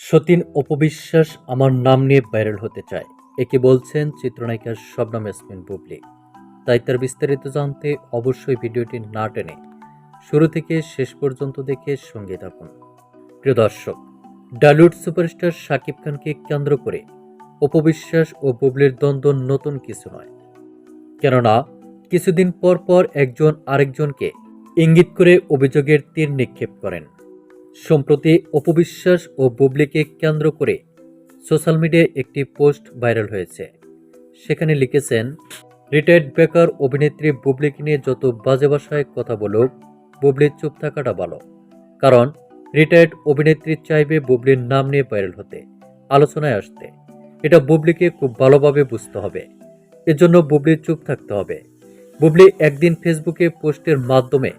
সতীন অপবিশ্বাস আমার নাম নিয়ে ভাইরাল হতে চায়। একে বলছেন চিত্রনায়িকা শবনম ইয়াসমিন বুবলি। তাই তার বিস্তারিত জানতে অবশ্যই ভিডিওটি না টেনে শুরু থেকে শেষ পর্যন্ত দেখে সঙ্গে থাকুন। প্রিয় দর্শক, ডালিউড সুপারস্টার শাকিব খানকে কেন্দ্র করে অপবিশ্বাস ও বুবলির দ্বন্দ্ব নতুন কিছু নয়। কেননা, কিছুদিন পর পর একজন আরেকজনকে ইঙ্গিত করে অভিযোগের তীর নিক্ষেপ করেন। সম্প্রতি অপবিশ্বাস ও বুবলিকে কেন্দ্র করে সোশ্যাল মিডিয়ায় একটি পোস্ট ভাইরাল হয়েছে। সেখানে লিখেছেন, রিটায়ার্ড বেকার অভিনেত্রী বুবলিকে নিয়ে যত বাজে ভাষায় কথা বলুক, বুবলির চুপ থাকাটা ভালো। কারণ, রিটায়ার্ড অভিনেত্রী চাইবে বুবলির নাম নিয়ে ভাইরাল হতে, আলোচনায় আসতে। এটা বুবলিকে খুব ভালোভাবে বুঝতে হবে। এজন্য বুবলির চুপ থাকতে হবে। বুবলি একদিন ফেসবুকে পোস্টের মাধ্যমে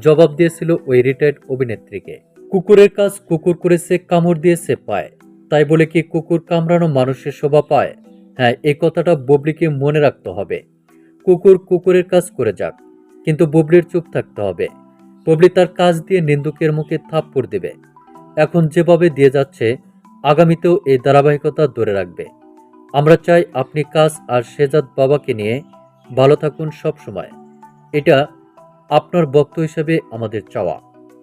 জবাব দিয়েছিল ওই রিটায়ার্ড অভিনেত্রীকে। কুকুরের কাজ কুকুর করেছে কামড় দিয়েছে পায়। তাই বলে কি কুকুর কামড়ানো মানুষের শোভা পায়? হ্যাঁ এই কথাটা বুবলিকে মনে রাখতে হবে। কুকুর কুকুরের কাজ করে যাক, কিন্তু বুবলির চুপ থাকতে হবে। বুবলি তার কাজ দিয়ে নিন্দুকের মুখে থাপ্পড় দেবে। এখন যেভাবে দিয়ে যাচ্ছে, আগামীতেও এই ধারাবাহিকতা ধরে রাখবে। আমরা চাই আপনি কাজ আর শেজাদ বাবাকে নিয়ে ভালো থাকুন সব সময় এটা আপনার বক্ত হিসেবে আমাদের চাওয়া।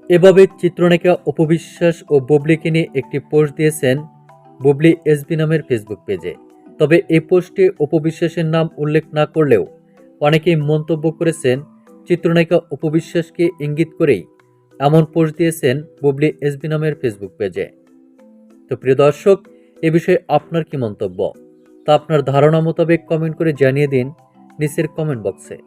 এভাবে চিত্রনায়িকা অপবিশ্বাস ও বুবলিকে নিয়ে একটি পোস্ট দিয়েছেন বুবলি এসবি নামের ফেসবুক পেজে। তবে এই পোস্টে অপবিশ্বাসের নাম উল্লেখ না করলেও অনেকেই মন্তব্য করেছেন, চিত্রনায়িকা অপবিশ্বাসকে ইঙ্গিত করেই এমন পোস্ট দিয়েছেন বুবলি এসবি নামের ফেসবুক পেজে। তো প্রিয় দর্শক, এ বিষয়ে আপনার কি মন্তব্য? তা আপনার ধারণা মোতাবেক কমেন্ট করে জানিয়ে দিন নিচের কমেন্ট বক্সে।